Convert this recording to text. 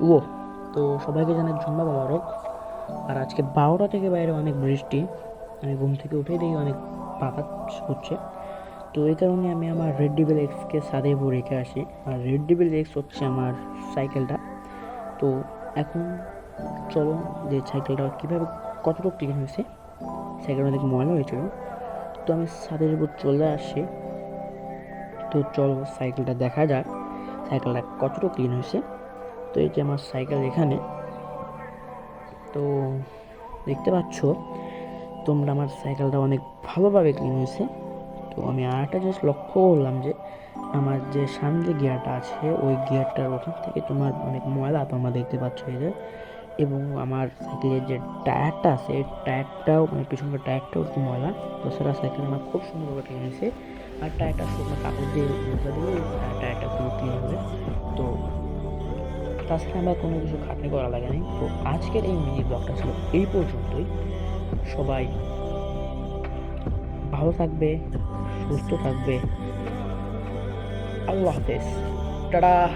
ও তো সবাইকে জানাই জুম্মা মোবারক। আর আজকে বারোটা থেকে বাইরে অনেক বৃষ্টি, আমি ঘুম থেকে উঠেই দেখি অনেক বাতাস হচ্ছে। তো এই কারণে আমি আমার রেড ডিবেল এক্সকে সাদে রেখে আসি। আর রেড ডিবেল এক্স হচ্ছে আমার সাইকেলটা। তো এখন চলো যে সাইকেলটা কীভাবে, কতটুকু ক্লিন হয়েছে, সাইকেলটা অনেক ময়লা হয়েছিল। তো আমি ছাদের উপর চলে আসি। তো চলো সাইকেলটা দেখা যাক, সাইকেলটা কতটুকু ক্লিন হয়েছে। তো এই যে আমার সাইকেল এখানে। তো দেখতে পাচ্ছ, তোমরা আমার সাইকেলটা অনেক ভালোভাবে ক্লিন হয়েছে। তো আমি আর একটা জিনিস লক্ষ্য করলাম যে, আমার যে সামনে গিয়ারটা আছে, ওই গিয়ারটার ওখান থেকে তোমার অনেক ময়লা তোমরা দেখতে পাচ্ছ এই যে। এবং আমার সাইকেলের যে টায়ারটা আছে, এই টায়ারটাও মানে পিছনকার টায়ারটাও একটু ময়লা। তো সেটা সাইকেল আমার খুব সুন্দরভাবে ক্লিন হয়েছে। আর টায়ারটা শুকনো কাপড় দিয়ে দিলে টায়ারটা পুরো ক্লিন হবে। তাছাড়া আমার কোনো কিছু খাটনি করা লাগে নাই। তো আজকের এই মিনি ব্লগটা ছিল এই পর্যন্তই। সবাই ভালো থাকবে, সুস্থ থাকবে। আল্লাহ হাফেজ। টাটা।